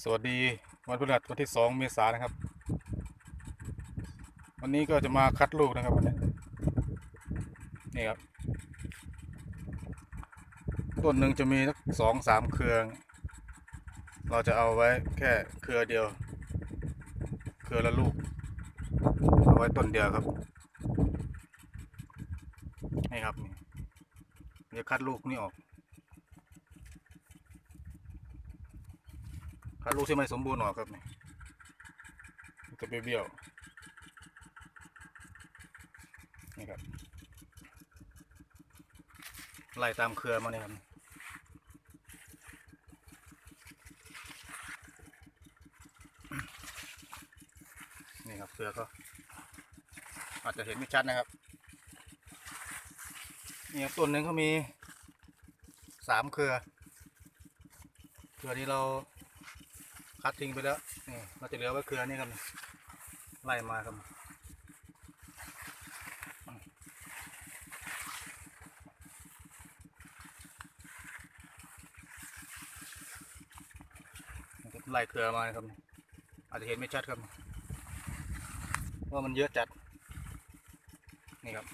สวัสดีวันพฤหัสวันที่สองเมษายนนะครับ วันนี้ก็จะมาคัดลูกนะครับวันนี้นี่ครับต้นหนึ่งจะมีสักสองสามเครือเราจะเอาไว้แค่เครือเดียว เครือละลูกเอาไว้ต้นเดียวครับนี่ครับนี่เดี๋ยวคัดลูกนี่ออก คัดลูกที่ไม่สมบูรณ์ออกครับนี่จะเบี้ยวนี่ครับไล่ตามเครือมาเนี่ยครับนี่ครับเครือก็อาจจะเห็นไม่ชัดนะครับนี่ครับต้นหนึ่งเขามีสามเครือ เครือนี้เรา คัดทิ้งไปแล้วนี่เราจะเหลือไว้เครือนี้ครับไล่มาครับไล่เครือมาครับ อาจจะเห็นไม่ชัดครับ ว่ามันเยอะจัด นี่ครับ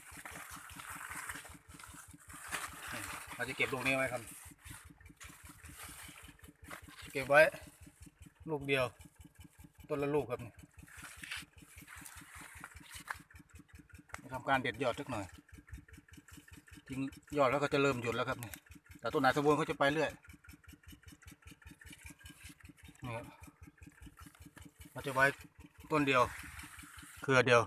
เราจะเก็บลูกนี้ไว้ครับ เก็บไว้ ลูกเดียว ต้นละลูกครับนี่ทำการเด็ดยอดสักหน่อยทิ้งยอดแล้วก็จะเริ่มหยุดแล้วครับนี่แต่ต้นไหนสมบูรณ์เขาจะไปเรื่อยนี่ครับเราจะไว้ต้นเดียว เครือเดียว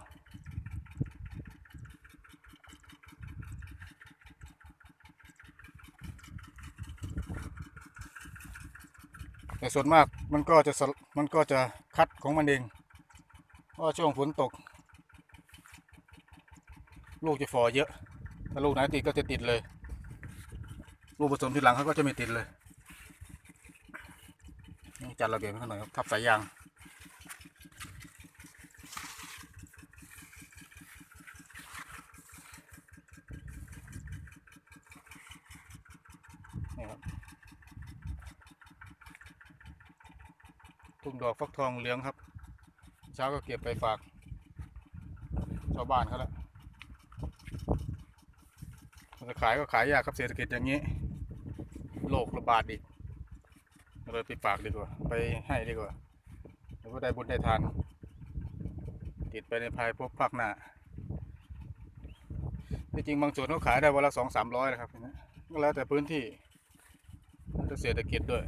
แต่ส่วนมากมันก็จะมันก็จะคัดของมันเองเพราะช่วงฝนตก ลูกจะฟอเยอะ ถ้าลูกไหนติดก็จะติดเลย ลูกผสมทีหลังเขาก็จะไม่ติดเลยจัดระเบียบให้หน่อยครับทับสายยางนี่ครับ ทุ่งดอกฟักทองเหลืองครับ เช้าก็เก็บไปฝาก ชาวบ้านเขาแล้วจะขายก็ขายยากครับเศรษฐกิจอย่างนี้ โรคระบาดอีกเลยไปฝากดีกว่า ไปให้ดีกว่าหรือว่าได้บุญได้ทาน ติดไปในภายภพภาคหน้าที่จริงบางส่วนเขาขายได้วันละสองสามร้อยนะครับนะก็แล้วแต่พื้นที่แล้วแต่เศรษฐกิจด้วย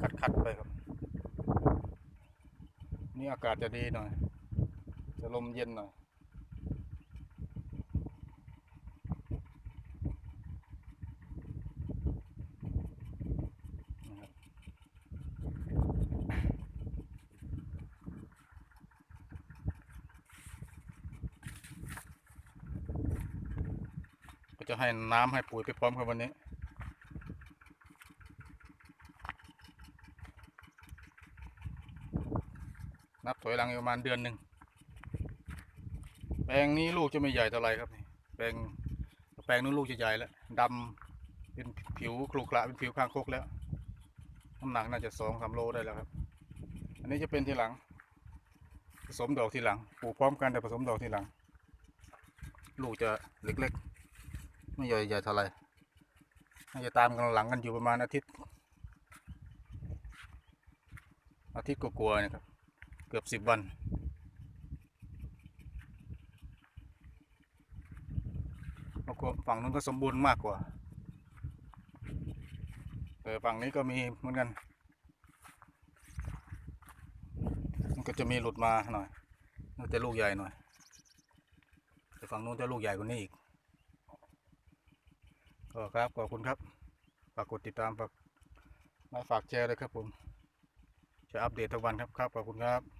คัดคัดๆไปครับ นี่ อากาศจะดีหน่อย จะลมเย็นหน่อย ก็จะให้น้ำให้ปุ๋ยไปพร้อมกันวันนี้ นับถอยหลังประมาณเดือนหนึ่งแปลงนี้ลูกจะไม่ใหญ่เท่าไรครับนี่แปลงแปลงนู้นลูกจะใหญ่แล้วดำเป็นผิวครุขระเป็นผิวคางคกแล้วน้ำหนักน่าจะสองสามโลได้แล้วครับ อันนี้จะเป็นทีหลัง ผสมดอกทีหลังปลูกพร้อมกันแต่ผสมดอกทีหลัง ลูกจะเล็กๆ ไม่ใหญ่ใหญ่เท่าไรน่าจะตามกันหลังกันอยู่ประมาณอาทิตย์อาทิตย์กลัวๆนะครับ เกือบสิบวันแล้วก็ฝั่งนู้นก็สมบูรณ์มากกว่าแต่ฝั่งนี้ก็มีเหมือนกัน มันก็จะมีหลุดมาหน่อยน่าจะลูกใหญ่หน่อย แต่ฝั่งนู้นจะลูกใหญ่กว่านี้อีก ก็ครับขอบคุณครับฝากกดติดตามฝากไลค์ฝากแชร์เลยครับผม จะอัปเดตทุกวันครับครับขอบคุณครับ